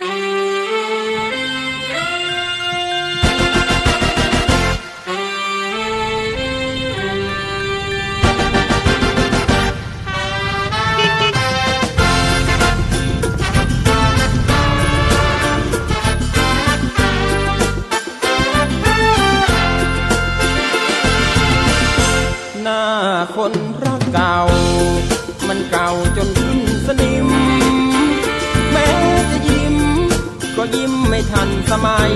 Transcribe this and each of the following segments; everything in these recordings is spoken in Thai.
หน้าคนรักเก่า มันเก่าจน ยิ้มไม่ทันสมัย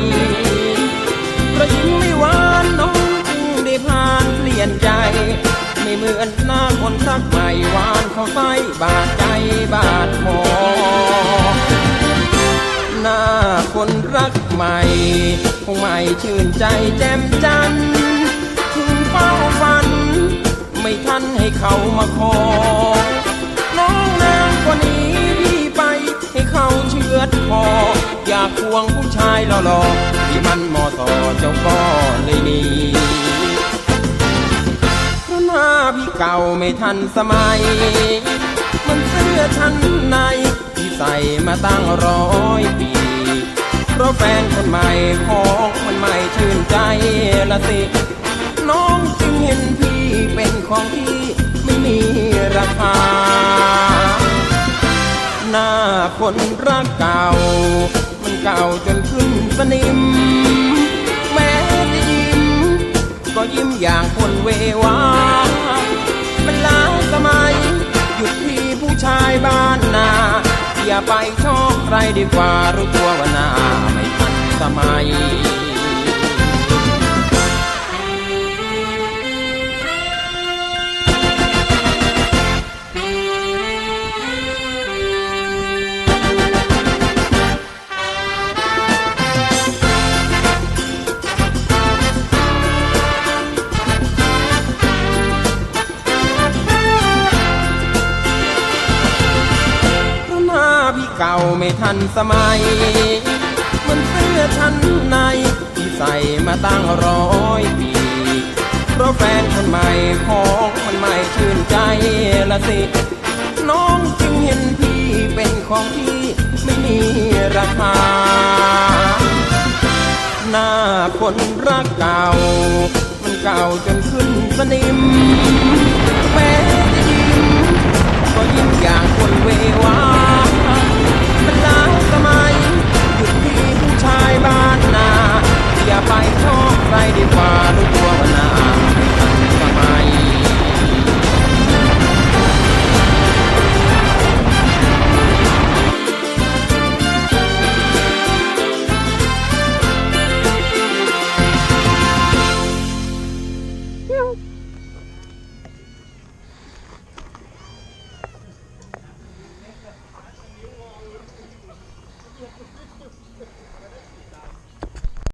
เพราะยิ้มไม่หวานน้องจึงได้ผ่านเปลี่ยนใจ ไม่เหมือนหน้าคนรักใหม่หวานเข้าไส้บาดใจบาดคอหน้าคนรักใหม่คงไม่ชื่นใจแจ่มจันทร์ถึงเฝ้าฝัน ไม่ทันให้เขามาขอน้องนางคนนี้พี่ไปให้เขาเชือดคออยากค วงผู้ชายหล่อๆที่มันมอต่อเจ้าก็เลยหนีเพราะหน้าพี่เก่าไม่ทันสมัย มันเสื้อชั้นในที่ใส่มาตั้งร้อยปี เพราะแฟนคนใหม่ของมันไม่ชื่นใจละสิ น้องจึงเห็นพี่เป็นของที่ไม่มีราคาหน้าคนรักเก่า เก่าจนขึ้นสนิม แม้จะยิ้ม ก็ยิ้มอย่างคนเววา มันล้าสมัย หยุดที่ผู้ชายบ้านนา อย่าไปชอบใครดีกว่ารู้ตัวว่าหน้าไม่ทันสมัย เก่าไม่ทันสมัย มันเสื้อชั้นในที่ใส่มาตั้งร้อยปี เพราะแฟนคนใหม่ของมันไม่ชื่นใจละสิ น้องจึงเห็นพี่เป็นของที่ไม่มีราคา หน้าคนรักเก่า มันเก่าจนขึ้นสนิมแม้